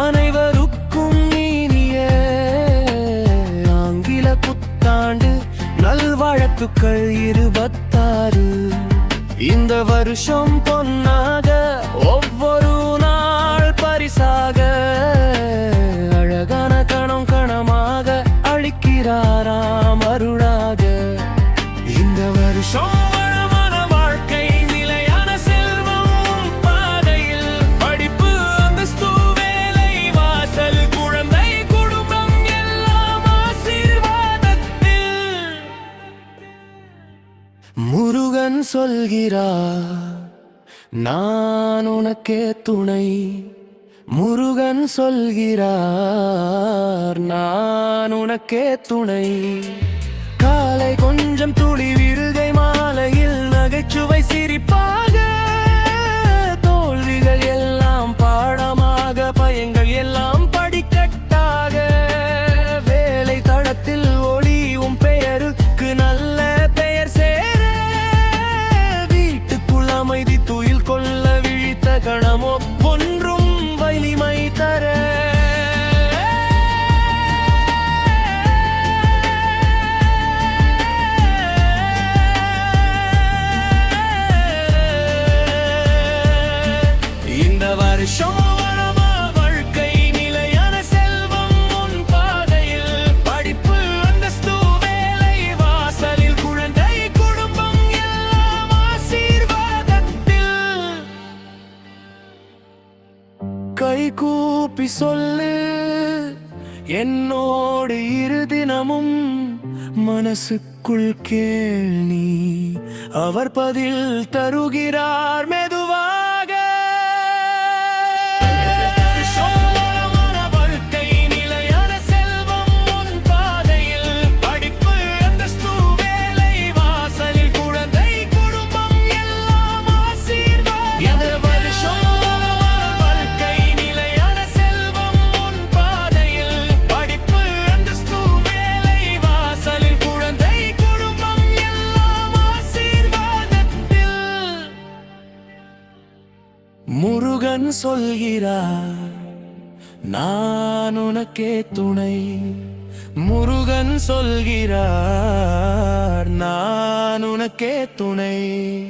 அனைவருக்கும் இனிய ஆங்கில புத்தாண்டு நல்வாழ்த்துக்கள் இருபத்தாறு. இந்த வருஷம் பொன்னாக ஒவ்வொரு நாள் பரிசாக அழகான கணம் கணமாக அளிக்கிறாராம் முருகன் சொல்கிறார் நான் உனக்கே துணை. முருகன் சொல்கிறார் நான் உனக்கே துணை. காலை கொஞ்சம் துளி விருகை மாலையில் நகைச்சுவை சிரிப்பாக இந்த வாழ்க்கை நிலையான செல்வம் உன் பாதையில். படிப்பு அந்தஸ்து வேலை வாசலில் குழந்தை குடும்பம் எல்லாம் ஆசீர்வாதத்தில். கை கூப்பி சொல்லு என்னோடு இரு தினமும் மனசுக்குள் கேள் நீ. அவர் பதில் தருகிறார் மெது முருகன் சொல்கிறார் நான் உனக்கே துணை. முருகன் சொல்கிறார் நான் உனக்கே துணை.